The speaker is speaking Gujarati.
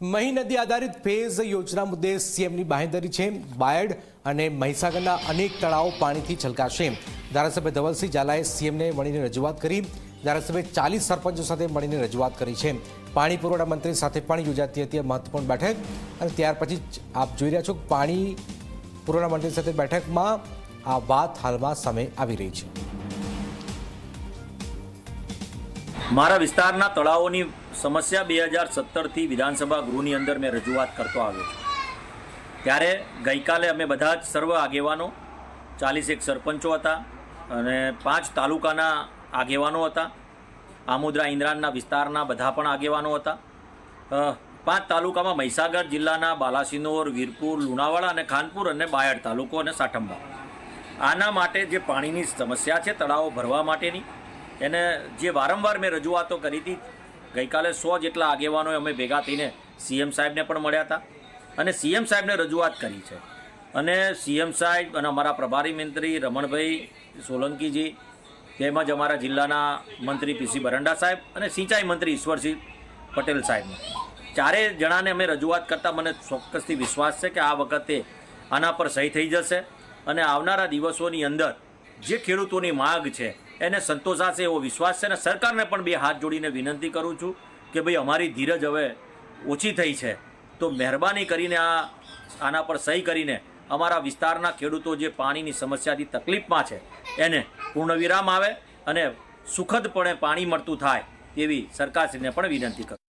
મહી નદી આધારિત ફેઝ યોજના મુદ્દે સીએમની બાહેંધરી છે. બાયડ અને મહીસાગરના અનેક તળાવો પાણીથી છલકાશે. ધારાસભ્ય ધવલસિંહ ઝાલાએ સીએમને મળીને રજૂઆત કરી. ધારાસભ્ય ચાલીસ સરપંચો સાથે મળીને રજૂઆત કરી છે. પાણી પુરવઠા મંત્રી સાથે પણ યોજાતી હતી મહત્વપૂર્ણ બેઠક. અને ત્યાર પછી આપ જોઈ રહ્યા છો પાણી પુરવઠા મંત્રી સાથે બેઠકમાં આ વાત હાલમાં સામે આવી રહી છે. મારા વિસ્તારના તળાવોની સમસ્યા બે હજાર સત્તરથી વિધાનસભા ગૃહની અંદર મેં રજૂઆત કરતો આવ્યો છું. ત્યારે ગઈકાલે અમે બધા જ સર્વ આગેવાનો ચાલીસેક સરપંચો હતા અને પાંચ તાલુકાના આગેવાનો હતા, આમોદરા ઇન્દ્રાણના વિસ્તારના બધા પણ આગેવાનો હતા. પાંચ તાલુકામાં મહીસાગર જિલ્લાના બાલાસિનોર, વીરપુર, લુણાવાડા અને ખાનપુર અને બાયડ તાલુકો અને સાઠંબા. આના માટે જે પાણીની સમસ્યા છે, તળાવો ભરવા માટેની, એને જે વારંવાર મેં રજૂઆતો કરી હતી ગઈકાલે સો જેટલા આગેવાનોએ અમે ભેગા થઈને સીએમ સાહેબને પણ મળ્યા હતા. અને સીએમ સાહેબને રજૂઆત કરી છે. અને સીએમ સાહેબ અને અમારા પ્રભારી મંત્રી રમણભાઈ સોલંકીજી તેમજ અમારા જિલ્લાના મંત્રી પીસી બરંડા સાહેબ અને સિંચાઈ મંત્રી ઈશ્વરસિંહ પટેલ સાહેબને ચારેય જણાને અમે રજૂઆત કરતાં મને ચોક્કસથી વિશ્વાસ છે કે આ વખતે આના પર સહી થઈ જશે. અને આવનારા દિવસોની અંદર જે ખેડૂતોની માગ છે એને સંતોષાશે એવો વિશ્વાસ છે અને સરકારને પણ બે હાથ જોડીને વિનંતી કરું છું કે ભાઈ, અમારી ધીરજ હવે ઓછી થઈ છે. તો મહેરબાની કરીને આ આના પર સહી કરીને અમારા વિસ્તારના ખેડૂતો જે પાણીની સમસ્યાથી તકલીફમાં છે, એને પૂર્ણ વિરામ આવે અને સુખદપણે પાણી મળતું થાય તેવી સરકારશ્રીને પણ વિનંતી કરું